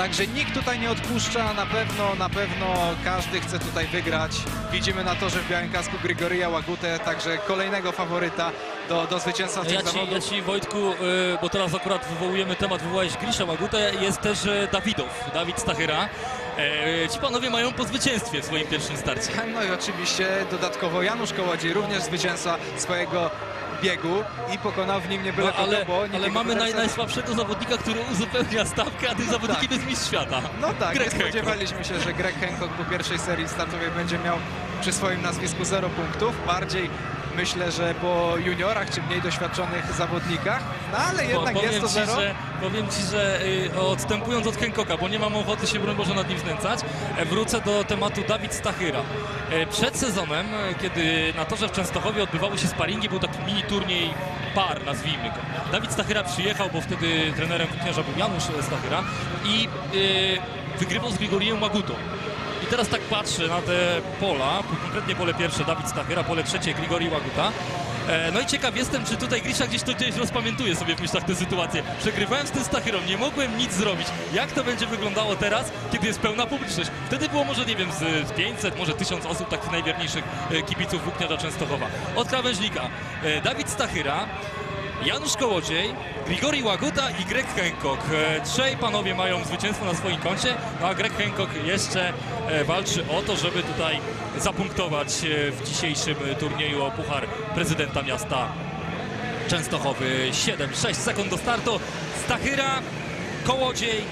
Także nikt tutaj nie odpuszcza, na pewno, na pewno każdy chce tutaj wygrać. Widzimy na torze w białym kasku Grigoria Łagutę, także kolejnego faworyta do, do zwycięstwa w Ja ci, ja ci Wojtku, y, bo teraz akurat wywołujemy temat, wywołałeś Grisza Łagutę, jest też e, Dawidow, Dawid Stachyra. E, Ci panowie mają po zwycięstwie w swoim pierwszym starcie. No i oczywiście dodatkowo Janusz Kołodziej, również zwycięzca swojego biegu i pokonał w nim nie byle No, ale, kogo, bo nie ale mamy naj, najsłabszego zawodnika, który uzupełnia stawkę, a tym zawodnikiem tak. jest mistrz świata. No tak, Greg nie Hancock. spodziewaliśmy się, że Greg Hancock po pierwszej serii startowej będzie miał przy swoim nazwisku 0 punktów. Bardziej myślę, że po juniorach czy mniej doświadczonych zawodnikach, no ale jednak Po- jest to ci, 0. że, powiem Ci, że y, odstępując od Hancocka, bo nie mam ochoty się broń Boże nad nim znęcać, e, wrócę do tematu Dawid Stachyra. E, Przed sezonem, e, kiedy na torze w Częstochowie odbywały się sparingi, był taki mini turniej par, nazwijmy go. Dawid Stachyra przyjechał, bo wtedy trenerem włókniarza był Janusz Stachyra i wygrywał z Grigoriem Magutą. I teraz tak patrzę na te pola, konkretnie pole pierwsze Dawid Stachyra, pole trzecie Grigori Łaguta. E, No i ciekaw jestem, czy tutaj Grisza gdzieś to gdzieś rozpamiętuje sobie w myślach tę sytuację. Przegrywałem z tym Stachyrą, nie mogłem nic zrobić. Jak to będzie wyglądało teraz, kiedy jest pełna publiczność? Wtedy było może, nie wiem, z 500, może 1000 osób, takich najwierniejszych e, kibiców Włókniarza Częstochowa. Od krawężnika e, Dawid Stachyra, Janusz Kołodziej, Grigori Łaguta i Greg Hancock. E, Trzej panowie mają zwycięstwo na swoim koncie, no a Greg Hancock jeszcze e, walczy o to, żeby tutaj zapunktować e, w dzisiejszym turnieju o Puchar Prezydenta Miasta Częstochowy. 7-6 sekund do startu. Stachyra, Kołodziej,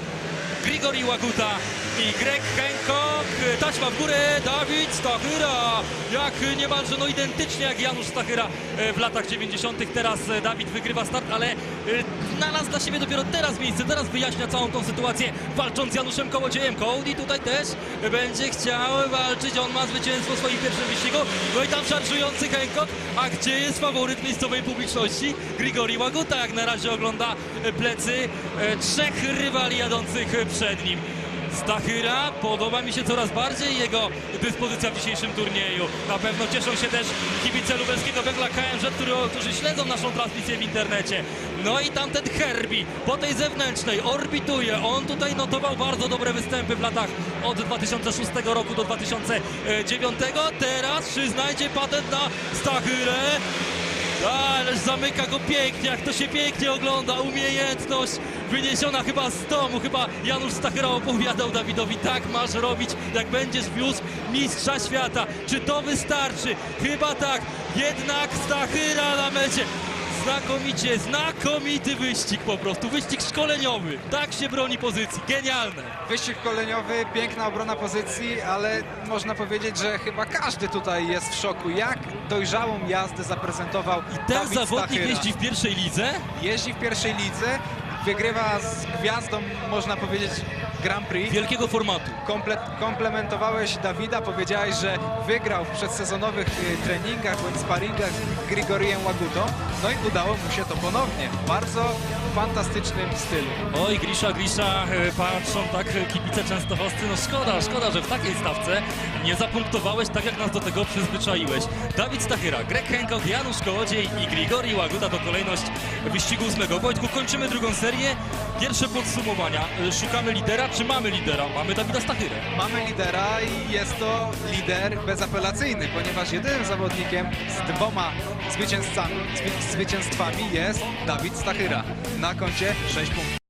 Grigori Łaguta Greg Hancock. Taśma w górę, Dawid Stachyra. Jak niemalże no identycznie jak Janusz Stachyra e, w latach 90. Teraz e, Dawid wygrywa start, ale znalazł dla siebie dopiero teraz miejsce. Teraz wyjaśnia całą tą sytuację, walcząc z Januszem Kołodziejem. Cody tutaj też będzie chciał walczyć. On ma zwycięstwo w swoim pierwszym wyścigu. No i tam szarżujący Hancock. A gdzie jest faworyt miejscowej publiczności? Grigori Łaguta jak na razie ogląda plecy trzech rywali jadących przed nim. Stachyra, podoba mi się coraz bardziej jego dyspozycja w dzisiejszym turnieju. Na pewno cieszą się też kibice lubelskiego węgla KMZ, który, którzy śledzą naszą transmisję w internecie. No i tamten Herbie po tej zewnętrznej orbituje. On tutaj notował bardzo dobre występy w latach od 2006 roku do 2009. Teraz czy znajdzie patent na Stachyrę? Ależ zamyka go pięknie, jak to się pięknie ogląda. Umiejętność wyniesiona chyba z domu. Chyba Janusz Stachyra opowiadał Dawidowi, tak masz robić, jak będziesz wiózł mistrza świata. Czy to wystarczy? Chyba tak. Jednak Stachyra na mecie. Znakomicie, znakomity wyścig po prostu. Wyścig szkoleniowy. Tak się broni pozycji. Genialne. Wyścig koleniowy, piękna obrona pozycji, ale można powiedzieć, że chyba każdy tutaj jest w szoku, jak dojrzałą jazdę zaprezentował Ten Dawid zawodnik Stachyra. jeździ w pierwszej lidze. jeździ w pierwszej lidze, wygrywa z gwiazdą, można powiedzieć, Grand Prix. Wielkiego formatu. Komple komplementowałeś Dawida, powiedziałeś, że wygrał w przedsezonowych y, treningach bądź sparingach z Grigoriem Łagutą, no i udało mu się to ponownie. W bardzo fantastycznym stylu. Oj, Grisza, Grisza, e, patrzą tak kibice częstochowscy, no szkoda, szkoda, że w takiej stawce nie zapunktowałeś tak, jak nas do tego przyzwyczaiłeś. Dawid Stachyra, Greg Hancock, Janusz Kołodziej i Grigori Łaguta to kolejność wyścigu ósmego. Wojtku, kończymy drugą serię. Pierwsze podsumowania. E, Szukamy lidera, czy mamy lidera? Mamy Dawida Stachyrę. Mamy lidera i jest to lider bezapelacyjny, ponieważ jedynym zawodnikiem z dwoma zwycięzcami, zwy, zwycięstwami jest Dawid Stachyra na koncie 6 punktów.